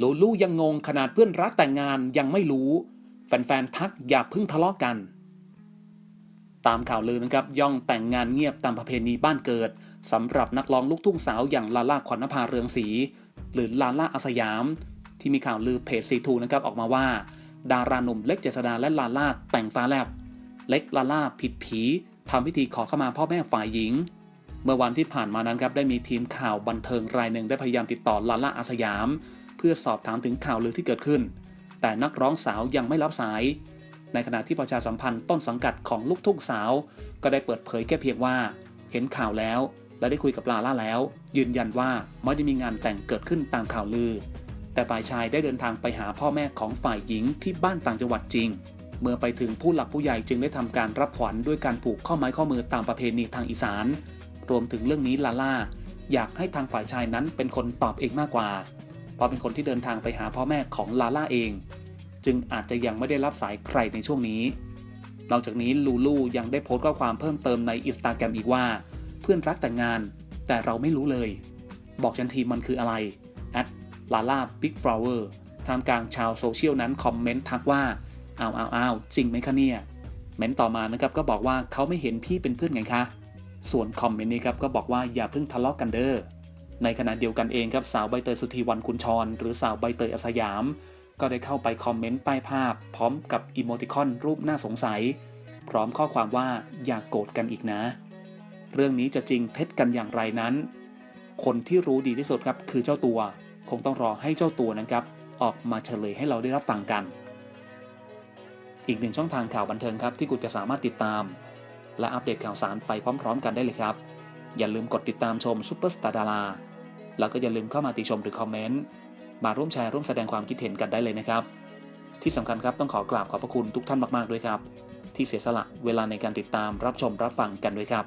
ลูลูยังงงขนาดเพื่อนรักแต่งงานยังไม่รู้ แฟนๆทักอย่าเพิ่งทะเลาะกัน ตามข่าวลือนะครับย่องแต่งงานเงียบตามประเพณีบ้านเกิดสำหรับนักร้องลูกทุ่งสาวอย่างลาล่าขวัญนภาเรืองศรีหรือลาล่าอาสยาม ที่มีข่าวลือเพจซีทูนะครับออกมาว่า ดาราหนุ่มเล็กเจษดาและลาล่าแต่งฟ้าแลบ เล็กลาล่าผิดผีทำพิธีขอเข้ามาพ่อแม่ฝ่ายหญิง เมื่อวันที่ผ่านมานั้นครับได้มีทีมข่าวบันเทิงรายหนึ่งได้พยายามติดต่อลาล่าอาสยาม พื่อสอบถามถึงข่าวลือที่เกิดขึ้น แต่นักร้องสาวยังไม่รับสาย ในขณะที่ประชาสัมพันธ์ต้นสังกัดของลูกทุ่งสาว ก็ได้เปิดเผยแค่เพียงว่า เห็นข่าวแล้ว และได้คุยกับลาล่าแล้ว ยืนยันว่าไม่ได้มีงานแต่งเกิดขึ้นตามข่าวลือ แต่ฝ่ายชายได้เดินทางไปหาพ่อแม่ของฝ่ายหญิงที่บ้านต่างจังหวัดจริง เมื่อไปถึงผู้หลักผู้ใหญ่จึงได้ทำการรับขวัญด้วยการผูกข้อไม้ข้อมือตามประเพณีทางอีสาน รวมถึงเรื่องนี้ลาล่าอยากให้ทางฝ่ายชายนั้นเป็นคนตอบเองมากกว่า เพราะเป็นคนที่เดินทางไปหาพ่อแม่ของลาล่าเอง จึงอาจจะยังไม่ได้รับสายใครในช่วงนี้ นอกจากนี้ลูลูยังได้โพสต์ข้อความเพิ่มเติมในอินสตาแกรมอีกว่า เพื่อนรักแต่งงาน แต่เราไม่รู้เลย บอกฉันทีมันคืออะไรแอดลาล่าบิ๊กฟลาวเวอร์ทำกลางชาวโซเชียลนั้นคอมเมนต์ทักว่าอ้าวอ้าวอ้าวจริงไหมคะเนี่ยเมนต์ต่อมานะครับก็บอกว่าเขาไม่เห็นพี่เป็นเพื่อนไงคะ ส่วนคอมเมนต์นี้ครับก็บอกว่าอย่าเพิ่งทะเลาะกันเด้อ ในขณะเดียวกันเองครับสาวใบเตยสุธีวันคุณชร หรือสาวใบเตยอสยาม ก็ได้เข้าไปคอมเมนต์ใต้ภาพ พร้อมกับอีโมติคอนรูปน่าสงสัย พร้อมข้อความว่าอย่ากโกรธกันอีกนะ เรื่องนี้จะจริงเท็จกันอย่างไรนั้น คนที่รู้ดีที่สุดครับคือเจ้าตัว คงต้องรอให้เจ้าตัวนั้นครับออกมาเฉลยให้เราได้รับฟังกัน อีกหนึ่งช่องทางข่าวบันเทิงครับที่คุณจะสามารถติดตาม และอัปเดตข่าวสารไปพร้อม ๆ กันได้เลยครับ อย่าลืมกดติดตามชมซุปเปอร์สตาร์ดาราแล้วก็อย่าลืมเข้ามาติชมหรือคอมเมนต์มาร่วมแชร์ร่วมแสดงความคิดเห็นกันได้เลยนะครับ ที่สำคัญครับต้องขอกราบขอบพระคุณทุกท่านมากๆด้วยครับ ที่เสียสละเวลาในการติดตามรับชมรับฟังกันด้วยครับ